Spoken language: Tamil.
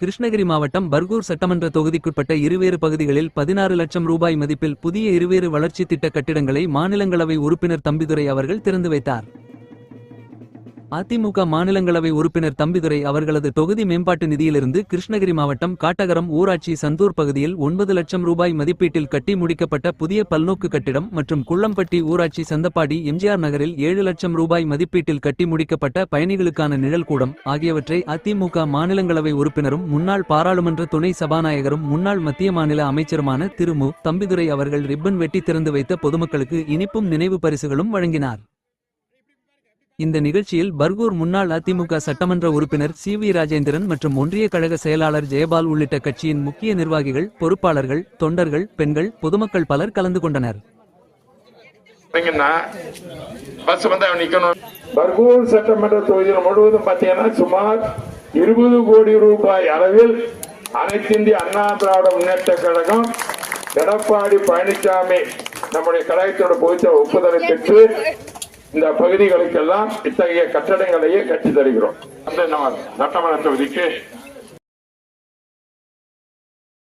கிருஷ்ணகிரி மாவட்டம் பர்கூர் சட்டமன்ற தொகுதிக்குட்பட்ட இருவேறு பகுதிகளில் பதினாறு லட்சம் ரூபாய் மதிப்பில் புதிய இருவேறு வளர்ச்சி திட்ட கட்டிடங்களை மாநிலங்களவை உறுப்பினர் தம்பிதுரை அவர்கள் திறந்து வைத்தார். அதிமுக மாநிலங்களவை உறுப்பினர் தம்பிதுரை அவர்களது தொகுதி மேம்பாட்டு நிதியிலிருந்து கிருஷ்ணகிரி மாவட்டம் காட்டகரம் ஊராட்சி சந்தூர் பகுதியில் ஒன்பது லட்சம் ரூபாய் மதிப்பீட்டில் கட்டி முடிக்கப்பட்ட புதிய பல்நோக்கு கட்டிடம் மற்றும் குள்ளம்பட்டி ஊராட்சி சந்தப்பாடி எம்ஜிஆர் நகரில் ஏழு லட்சம் ரூபாய் மதிப்பீட்டில் கட்டி முடிக்கப்பட்ட பயணிகளுக்கான நிழல் கூடம் ஆகியவற்றை அதிமுக மாநிலங்களவை உறுப்பினரும் முன்னாள் பாராளுமன்ற துணை சபாநாயகரும் முன்னாள் மத்திய மாநில அமைச்சருமான திரு மு. தம்பிதுரை அவர்கள் ரிப்பன் வெட்டி திறந்து வைத்த பொதுமக்களுக்கு இனிப்பும் நினைவு பரிசுகளும் வழங்கினார். இந்த நிகழ்ச்சியில் பர்கூர் முன்னாள் அதிமுக சட்டமன்ற உறுப்பினர் சி வி ராஜேந்திரன் மற்றும் ஒன்றிய கழக செயலாளர் ஜெயபால் உள்ளிட்ட கட்சியின் முக்கிய நிர்வாகிகள் பொறுப்பாளர்கள் தொண்டர்கள் பெண்கள் பொதுமக்கள் பலர் கலந்து கொண்டனர். பர்கூர் சட்டமன்ற தொகுதியில் முழுவதும் பார்த்தீங்கன்னா சுமார் இருபது கோடி ரூபாய் அளவில் அனைத்து இந்திய அண்ணா திராவிட முன்னேற்ற கழகம் எடப்பாடி பழனிசாமி நம்முடைய கழகத்தோட பொதுச்ச ஒப்புதலை பெற்று இந்த பகுதிகளுக்கெல்லாம் இத்தகைய கட்டடங்களையே கட்டி தருகிறோம் அந்த நம்ம சட்டமன்ற தொகுதிக்கு